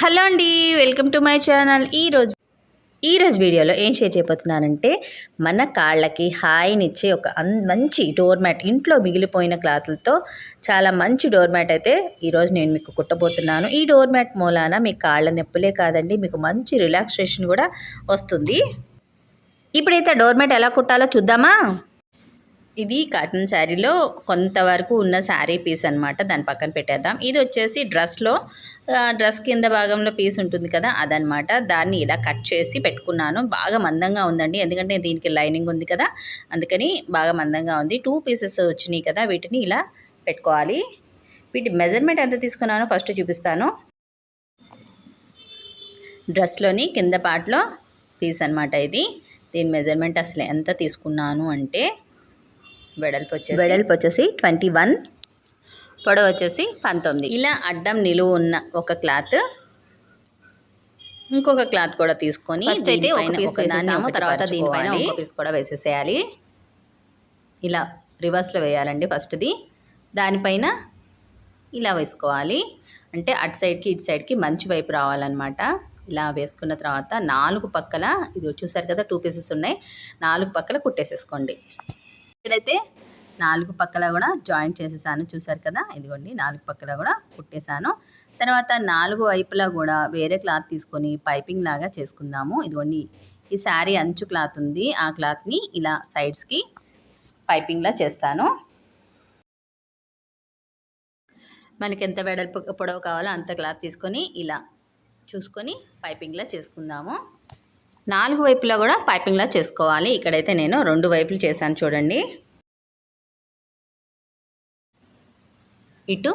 Hello అండి welcome to my channel. ఈరోజు ఈరోజు వీడియోలో ఏం షేర్ చేయబోతున్నానంటే మన కాళ్ళకి హాయినిచ్చే ఒక అన్ మంచి డోర్ మ్యాట్ ఇంట్లో మిగిలిపోయిన క్లాత్లతో చాలా మంచి డోర్ మ్యాట్ అయితే ఈరోజు నేను మీకు కుట్టబోతున్నాను. ఈ డోర్ మ్యాట్ మూలాన మీ కాళ్ళ నొప్పులే కాదండి మీకు మంచి రిలాక్సేషన్ కూడా వస్తుంది. ఇప్పుడైతే డోర్ మ్యాట్ ఎలా కుట్టాలో చూద్దామా? ఇది కాటన్ శారీలో కొంతవరకు ఉన్న శారీ పీస్ అనమాట దాని పక్కన పెట్టేద్దాం. ఇది వచ్చేసి డ్రెస్లో డ్రెస్ కింద భాగంలో పీస్ ఉంటుంది కదా అదనమాట దాన్ని ఇలా కట్ చేసి పెట్టుకున్నాను. బాగా మందంగా ఉందండి. ఎందుకంటే దీనికి లైనింగ్ ఉంది కదా అందుకని బాగా మందంగా ఉంది. టూ పీసెస్ వచ్చినాయి కదా వీటిని ఇలా పెట్టుకోవాలి. వీటి మెజర్మెంట్ ఎంత తీసుకున్నానో ఫస్ట్ చూపిస్తాను. డ్రెస్లోని కింద పార్ట్లో పీస్ అనమాట ఇది. దీని మెజర్మెంట్ అసలు ఎంత తీసుకున్నాను అంటే వెడల్పు వచ్చేసి వెడల్పు వచ్చేసి ట్వంటీ వన్. పొడవు వచ్చేసి పంతొమ్మిది. ఇలా అడ్డం నిలువు ఉన్న ఒక క్లాత్ ఇంకొక క్లాత్ కూడా తీసుకొని తర్వాత దీనిపైన పీస్ కూడా వేసేసేయాలి. ఇలా రివర్స్లో వేయాలండి ఫస్ట్ది దానిపైన ఇలా వేసుకోవాలి. అంటే అటు సైడ్కి ఇటు సైడ్కి మంచి వైపు రావాలన్నమాట. ఇలా వేసుకున్న తర్వాత నాలుగు పక్కల ఇది చూసారు కదా టూ పీసెస్ ఉన్నాయి. నాలుగు పక్కల కుట్టేసేసుకోండి. ఇక్కడైతే నాలుగు పక్కల కూడా జాయింట్ చేసేసాను. చూసారు కదా? ఇదిగోండి నాలుగు పక్కల కూడా కుట్టేశాను. తర్వాత నాలుగు వైపులా కూడా వేరే క్లాత్ తీసుకొని పైపింగ్ లాగా చేసుకుందాము. ఇదిగోండి ఈ శారీ అంచు క్లాత్ ఉంది. ఆ క్లాత్ని ఇలా సైడ్స్కి పైపింగ్లా చేస్తాను. మనకి ఎంత వెడల్పు పొడవు కావాలో అంత క్లాత్ తీసుకొని ఇలా చూసుకొని పైపింగ్లా చేసుకుందాము. నాలుగు వైపులా కూడా పైపింగ్లా చేసుకోవాలి. ఇక్కడైతే నేను రెండు వైపులు చేశాను చూడండి. ఇటు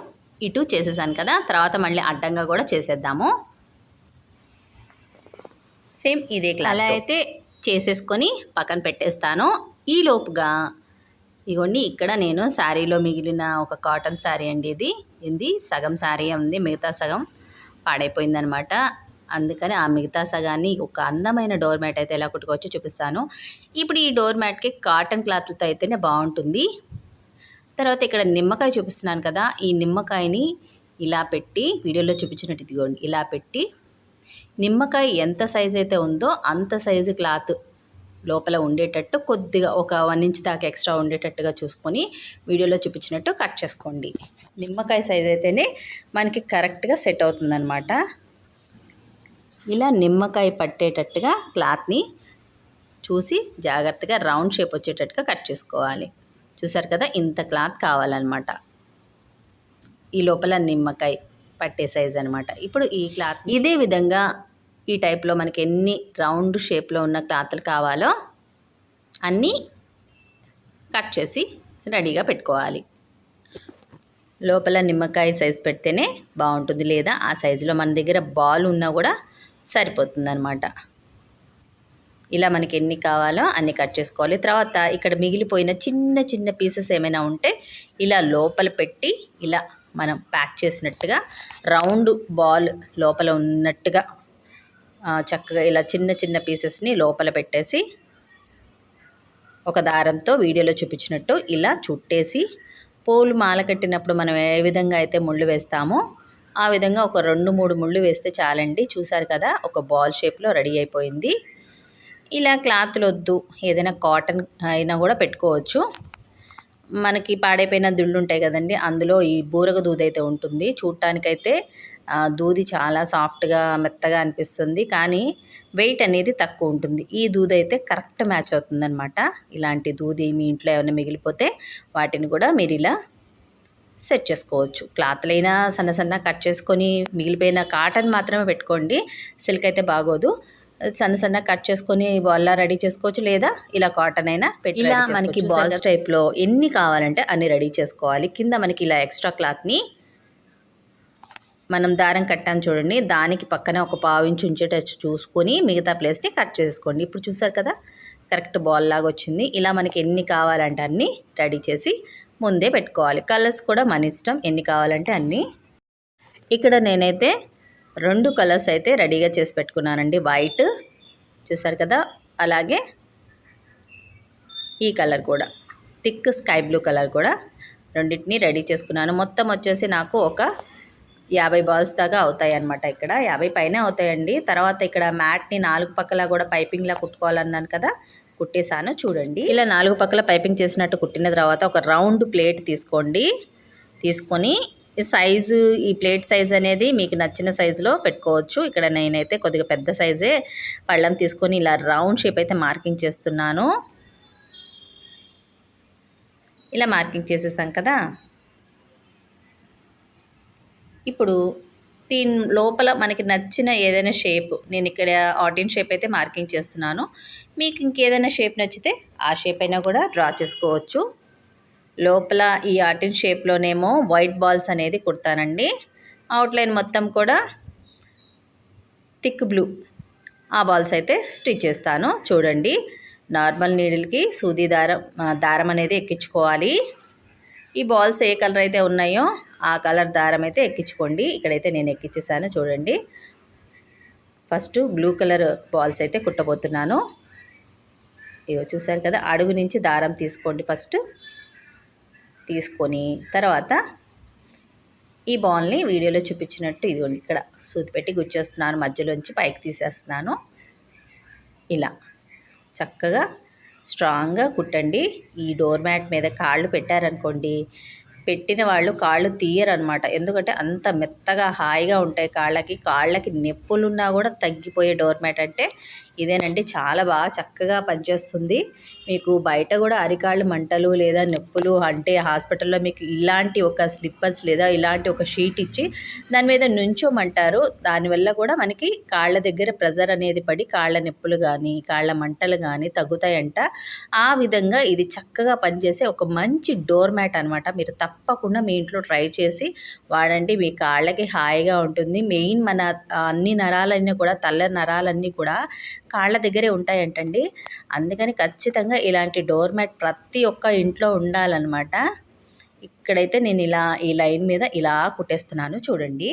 ఇటు చేసేసాను కదా. తర్వాత మళ్ళీ అడ్డంగా కూడా చేసేద్దాము. సేమ్ ఇదే అలా అయితే చేసేసుకొని పక్కన పెట్టేస్తాను. ఈ లోపుగా ఇగోండి ఇక్కడ నేను శారీలో మిగిలిన ఒక కాటన్ శారీ అండి ఇది. ఇది సగం శారీ ఉంది మిగతా సగం పాడైపోయిందనమాట. అందుకని ఆ మిగతా సగాన్ని ఒక అందమైన డోర్ మ్యాట్ అయితే ఎలా కుట్టుకోవచ్చో చూపిస్తాను. ఇప్పుడు ఈ డోర్ మ్యాట్కి కాటన్ క్లాత్లతో అయితేనే బాగుంటుంది. తర్వాత ఇక్కడ నిమ్మకాయ చూపిస్తున్నాను కదా ఈ నిమ్మకాయని ఇలా పెట్టి వీడియోలో చూపించినట్టు ఇదిగోండి ఇలా పెట్టి నిమ్మకాయ ఎంత సైజ్ అయితే ఉందో అంత సైజు క్లాత్ లోపల ఉండేటట్టు కొద్దిగా ఒక వన్ ఇంచ్ దాకా ఎక్స్ట్రా ఉండేటట్టుగా చూసుకొని వీడియోలో చూపించినట్టు కట్ చేసుకోండి. నిమ్మకాయ సైజ్ అయితేనే మనకి కరెక్ట్గా సెట్ అవుతుందన్నమాట. ఇలా నిమ్మకాయ పట్టేటట్టుగా క్లాత్ని చూసి జాగ్రత్తగా రౌండ్ షేప్ వచ్చేటట్టుగా కట్ చేసుకోవాలి. చూసారు కదా? ఇంత క్లాత్ కావాలన్నమాట. ఈ లోపల నిమ్మకాయ పట్టే సైజ్ అనమాట ఇప్పుడు ఈ క్లాత్ ఇదే విధంగా ఈ టైప్లో మనకి ఎన్ని రౌండ్ షేప్లో ఉన్న క్లాత్లు కావాలో అన్నీ కట్ చేసి రెడీగా పెట్టుకోవాలి. లోపల నిమ్మకాయ సైజ్ పెడితేనే బాగుంటుంది. లేదా ఆ సైజులో మన దగ్గర బాల్ ఉన్నా కూడా సరిపోతుందనమాట ఇలా మనకి ఎన్ని కావాలో అన్ని కట్ చేసుకోవాలి. తర్వాత ఇక్కడ మిగిలిపోయిన చిన్న చిన్న పీసెస్ ఏమైనా ఉంటే ఇలా లోపల పెట్టి ఇలా మనం ప్యాక్ చేసినట్టుగా రౌండ్ బాల్ లోపల ఉన్నట్టుగా చక్కగా ఇలా చిన్న చిన్న పీసెస్ని లోపల పెట్టేసి ఒక దారంతో వీడియోలో చూపించినట్టు ఇలా చుట్టేసి పూలు మాల కట్టినప్పుడు మనం ఏ విధంగా అయితే ముళ్ళు వేస్తామో ఆ విధంగా ఒక రెండు మూడు ముళ్ళు వేస్తే చాలండి. చూసారు కదా ఒక బాల్ షేప్లో రెడీ అయిపోయింది. ఇలా క్లాత్లు వద్దు ఏదైనా కాటన్ అయినా కూడా పెట్టుకోవచ్చు. మనకి పాడైపోయిన దుళ్ళు ఉంటాయి కదండి అందులో ఈ బూరగ దూది అయితే ఉంటుంది. చూడటానికైతే దూది చాలా సాఫ్ట్గా మెత్తగా అనిపిస్తుంది. కానీ వెయిట్ అనేది తక్కువ ఉంటుంది. ఈ దూది అయితే కరెక్ట్ మ్యాచ్ అవుతుందనమాట ఇలాంటి దూది మీ ఇంట్లో ఏమైనా మిగిలిపోతే వాటిని కూడా మీరు ఇలా సెట్ చేసుకోవచ్చు. క్లాత్లైనా సన్న సన్న కట్ చేసుకొని మిగిలిపోయిన కాటన్ మాత్రమే పెట్టుకోండి. సిల్క్ అయితే బాగోదు. సన్న సన్న కట్ చేసుకొని బాల్లా రెడీ చేసుకోవచ్చు లేదా ఇలా కాటన్ అయినా పెట్టి ఇలా మనకి బాల్స్ టైప్లో ఎన్ని కావాలంటే అన్ని రెడీ చేసుకోవాలి. కింద మనకి ఇలా ఎక్స్ట్రా క్లాత్ని మనం దారం కట్టాను చూడండి. దానికి పక్కన ఒక పావు ఇంచు ఉంచేటట్టు చూసుకొని మిగతా ప్లేస్ని కట్ చేసుకోండి. ఇప్పుడు చూసారు కదా? కరెక్ట్ బాల్ లాగా వచ్చింది. ఇలా మనకి ఎన్ని కావాలంటే అన్నీ రెడీ చేసి ముందే పెట్టుకోవాలి. కలర్స్ కూడా మన ఇష్టం. ఎన్ని కావాలంటే అన్నీ. ఇక్కడ నేనైతే రెండు కలర్స్ అయితే రెడీగా చేసి పెట్టుకున్నానండి. వైట్ చూసారు కదా? అలాగే ఈ కలర్ కూడా. థిక్ స్కై బ్లూ కలర్ కూడా రెండింటిని రెడీ చేసుకున్నాను. మొత్తం వచ్చేసి నాకు ఒక యాభై బాల్స్ దాకా అవుతాయి అనమాట ఇక్కడ. యాభై పైన అవుతాయండి. తర్వాత ఇక్కడ మ్యాట్ని నాలుగు పక్కల కూడా పైపింగ్లా కుట్టుకోవాలన్నాను కదా? కుట్టేశాను చూడండి. ఇలా నాలుగు పక్కల పైపింగ్ చేసినట్టు కుట్టిన తర్వాత ఒక రౌండ్ ప్లేట్ తీసుకోండి. తీసుకొని సైజు ఈ ప్లేట్ సైజ్ అనేది మీకు నచ్చిన సైజులో పెట్టుకోవచ్చు. ఇక్కడ నేనైతే కొద్దిగా పెద్ద సైజే పళ్ళం తీసుకొని ఇలా రౌండ్ షేప్ అయితే మార్కింగ్ చేస్తున్నాను. ఇలా మార్కింగ్ చేసేసాం కదా. ఇప్పుడు దీని లోపల మనకి నచ్చిన ఏదైనా షేప్ నేను ఇక్కడ ఆటిన్ షేప్ అయితే మార్కింగ్ చేస్తున్నాను. మీకు ఇంకేదైనా షేప్ నచ్చితే ఆ షేప్ అయినా కూడా డ్రా చేసుకోవచ్చు. లోపల ఈ ఆటిన్ షేప్లోనేమో వైట్ బాల్స్ అనేది కుడతానండి. అవుట్లైన్ మొత్తం కూడా థిక్ బ్లూ. ఆ బాల్స్ అయితే స్టిచ్ చేస్తాను. చూడండి నార్మల్ నీడిల్కి సూది దారం దారం అనేది ఎక్కించుకోవాలి. ఈ బాల్స్ ఏ కలర్ అయితే ఉన్నాయో ఆ ఆ కలర్ దారం అయితే ఎక్కించుకోండి. ఇక్కడైతే నేను ఎక్కించేసాను చూడండి. ఫస్ట్ బ్లూ కలర్ బాల్స్ అయితే కుట్టబోతున్నాను. ఇగో చూసారు కదా అడుగు నుంచి దారం తీసుకోండి ఫస్ట్. తీసుకొని తర్వాత ఈ బాల్ని వీడియోలో చూపించినట్టు ఇదిగోండి ఇక్కడ సూది పెట్టి గుచ్చేస్తున్నాను మధ్యలోంచి పైకి తీసేస్తున్నాను. ఇలా చక్కగా స్ట్రాంగ్గా కుట్టండి. ఈ డోర్ మ్యాట్ మీద కాళ్ళు పెట్టారనుకోండి పెట్టిన వాళ్ళు కాళ్ళు తీయరనమాట. ఎందుకంటే అంత మెత్తగా హాయిగా ఉంటాయి కాళ్ళకి. కాళ్ళకి నొప్పులున్నా కూడా తగ్గిపోయే డోర్ మ్యాట్ అంటే ఇదేనండి. చాలా బాగా చక్కగా పనిచేస్తుంది. మీకు బయట కూడా అరికాళ్ళు మంటలు లేదా నొప్పులు అంటే హాస్పిటల్లో మీకు ఇలాంటి ఒక స్లిప్పర్స్ లేదా ఇలాంటి ఒక షీట్ ఇచ్చి దాని మీద నుంచోమంటారు. దానివల్ల కూడా మనకి కాళ్ళ దగ్గర ప్రెజర్ అనేది పడి కాళ్ళ నొప్పులు కానీ కాళ్ళ మంటలు కానీ తగ్గుతాయంట. ఆ విధంగా ఇది చక్కగా పనిచేసే ఒక మంచి డోర్ మ్యాట్ అనమాట మీరు తప్పకుండా మీ ఇంట్లో ట్రై చేసి వాడండి. మీ కాళ్ళకి హాయిగా ఉంటుంది. మెయిన్ మన అన్ని నరాలన్నీ కూడా తల్ల నరాలన్నీ కూడా కాళ్ళ దగ్గరే ఉంటాయంటండి. అందుకని ఖచ్చితంగా ఇలాంటి డోర్ మ్యాట్ ప్రతి ఒక్క ఇంట్లో ఉండాలన్నమాట. ఇక్కడైతే నేను ఇలా ఈ లైన్ మీద ఇలా కుట్టేస్తున్నాను చూడండి.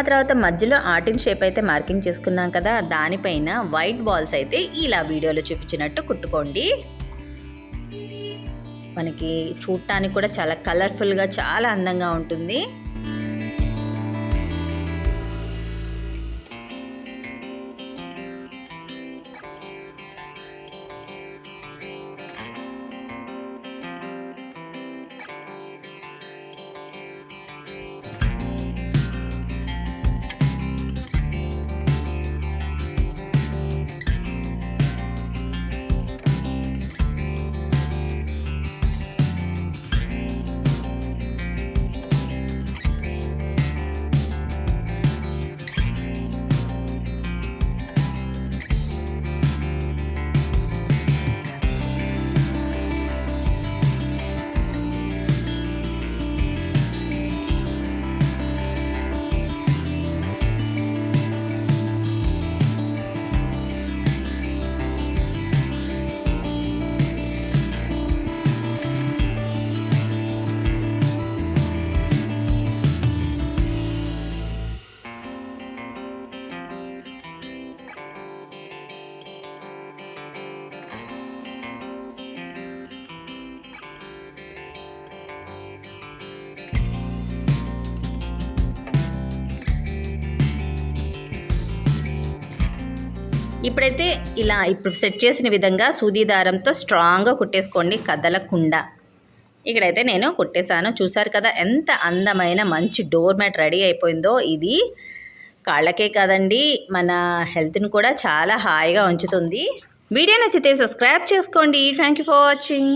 ఆ తర్వాత మధ్యలో ఆర్టిన్ షేప్ అయితే మార్కింగ్ చేసుకున్నాం కదా దానిపైన వైట్ బాల్స్ అయితే ఇలా వీడియోలో చూపించినట్టు కుట్టుకోండి. మనకి చూడటానికి కూడా చాలా కలర్ఫుల్గా చాలా అందంగా ఉంటుంది. ఇప్పుడైతే ఇలా ఇప్పుడు సెట్ చేసిన విధంగా సూది దారంతో స్ట్రాంగ్గా కుట్టేసుకోండి కదలకుండా. ఇక్కడైతే నేను కుట్టేశాను. చూసారు కదా ఎంత అందమైన మంచి డోర్ మ్యాట్ రెడీ అయిపోయిందో. ఇది కాళ్ళకే కదండి మన హెల్త్ని కూడా చాలా హాయిగా ఉంచుతుంది. వీడియో నచ్చితే సబ్స్క్రైబ్ చేసుకోండి. Thank you for watching